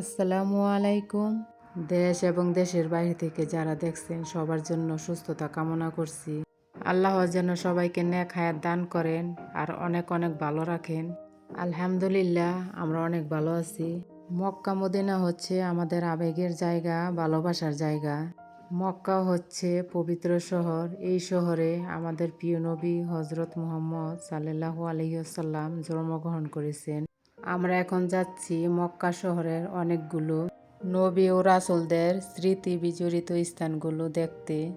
আসসালামু আলাইকুম। দেশ এবং দেশের বাইরে থেকে যারা দেখছেন, সবার জন্য সুস্থতা কামনা করছি। আল্লাহ যেন সবাইকে নেক হায়াত দান করেন আর অনেক অনেক ভালো রাখেন। আলহামদুলিল্লাহ, আমরা অনেক ভালো আছি। মক্কা মদিনা হচ্ছে আমাদের আবেগের জায়গা, ভালোবাসার জায়গা। মক্কা হচ্ছে পবিত্র শহর। এই শহরে আমাদের প্রিয় নবী হজরত মুহাম্মদ সাল্লাহ আলহিসাল্লাম জন্মগ্রহণ করেছেন। আমরা এখন যাচ্ছি মক্কা শহরের অনেকগুলো নবী ও রাসুলদের স্মৃতি বিজড়িত স্থানগুলো দেখতে।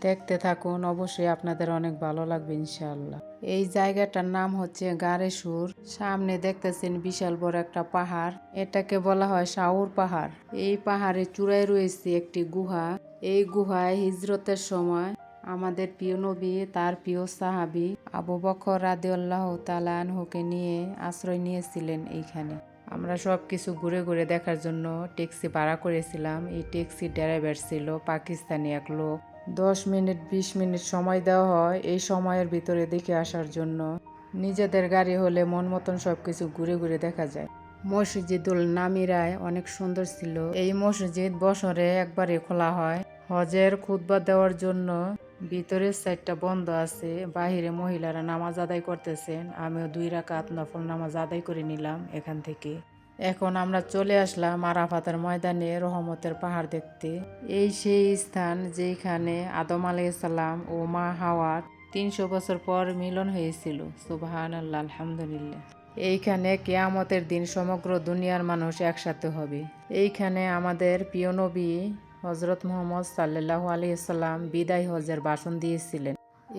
দেখতে থাকুন, অবশ্যই আপনাদের অনেক ভালো লাগবে ইনশাআল্লাহ। এই জায়গাটার নাম হচ্ছে গাড়েসুর সামনে দেখতেছেন বিশাল বড় একটা পাহাড়। এটাকে বলা হয় সাউর পাহাড়। এই পাহাড়ে চূড়ায় রয়েছে একটি গুহা। এই গুহায় হিজরতের সময় আমাদের প্রিয় নবী, তার প্রিয় সাহাবি আবু বকর রাদিউল্লাহ তালানহুকে নিয়ে আশ্রয় নিয়েছিলেন এইখানে। আমরা সব কিছু ঘুরে ঘুরে দেখার জন্য ট্যাক্সি ভাড়া করেছিলাম। এই ট্যাক্সি ড্রাইভার ছিল পাকিস্তানি এক লোক। দশ মিনিট, বিশ মিনিট সময় দেওয়া হয় এই সময়ের ভিতরে দেখে আসার জন্য। নিজেদের গাড়ি হলে মন মতন সব কিছু ঘুরে ঘুরে দেখা যায়। মসজিদুল নামিরায় অনেক সুন্দর ছিল। এই মসজিদ বছরে একবারে খোলা হয়। হজের খুতবা দেওয়ার জন্য ভিতরের সাইডটা বন্ধ আছে, বাহিরে মহিলারা নামাজ আদায় করতেছেন। আমিও দুই রাকাত নফল নামাজ আদায় করে নিলাম এখান থেকে। এখন আমরা চলে আসলাম আরাফাতের ময়দানে রহমতের পাহাড় দেখতে। এই সেই স্থান যেখানে আদম আলাইসাল্লাম ও মা হাওয়ার তিনশো বছর পর মিলন হয়েছিল। সুবাহান আল্লাহ আলহামদুলিল্লাহ। এইখানে কেয়ামতের দিন সমগ্র দুনিয়ার মানুষ একসাথে হবে। এইখানে আমাদের প্রিয় নবী হজরত মোহাম্মদ সাল্লাহ আলিয়াল্লাম বিদায় হজের ভাষণ দিয়েছিলেন।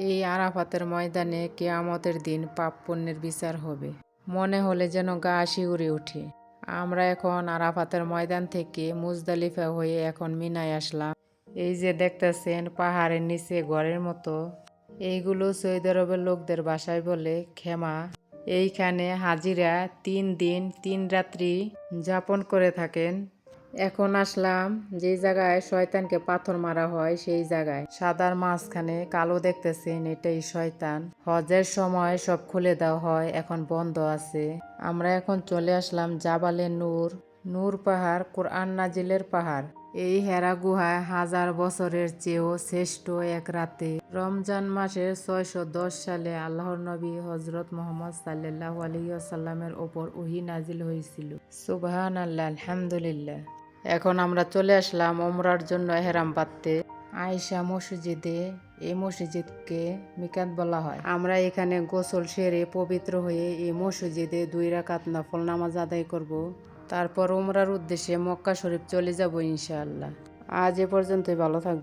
এই আরাফাতের ময়দানে কেয়ামতের দিন পাপ পুণ্যের বিচার হবে। মনে হলে যেন গা শিউরে ওঠে আমরা এখন আরাফাতের ময়দান থেকে মুজদালিফা হয়ে এখন মিনায় আসলাম। এই যে দেখতেছেন পাহাড়ের নিচে ঘরের মতো। এইগুলো সৌদি আরবের লোকদের বাসায় বলে খেমা এইখানে হাজিরা তিন দিন, তিন রাত্রি যাপন করে থাকেন। এখন আসলাম যে জায়গায় শয়তানকে পাথর মারা হয়, সেই জায়গায়। সাদার মাঝখানে কালো দেখতেছেন এটাই শয়তান। হজের সময় সব খুলে দেওয়া হয়, এখন বন্ধ আছে। আমরা এখন চলে আসলাম জাবালে নূর। নূর পাহাড়, কোরআন নাজিলের পাহাড়। এই হেরা গুহায় হাজার বছরের চেয়েও শ্রেষ্ঠ এক রাতে। রমজান মাসের ছয়শো দশ সালে আল্লাহর নবী হজরত মোহাম্মদ সাল্লাহ আলিয়াল্লামের ওপর ওহি নাজিল হয়েছিল। সুবাহান আল্লাহ আলহামদুলিল্লাহ। এখন আমরা চলে আসলাম ওমরার জন্য হেরাম পাততে আয়সা মসজিদে, এই মসজিদকে মিকাত বলা হয়। আমরা এখানে গোসল সেরে পবিত্র হয়ে এই মসজিদে দুই রাকাত নফল নামাজ আদায় করব। তারপর উমরার উদ্দেশ্যে মক্কা শরীফ চলে যাব ইনশাআল্লাহ। আজ এ পর্যন্তই, ভালো থাকবে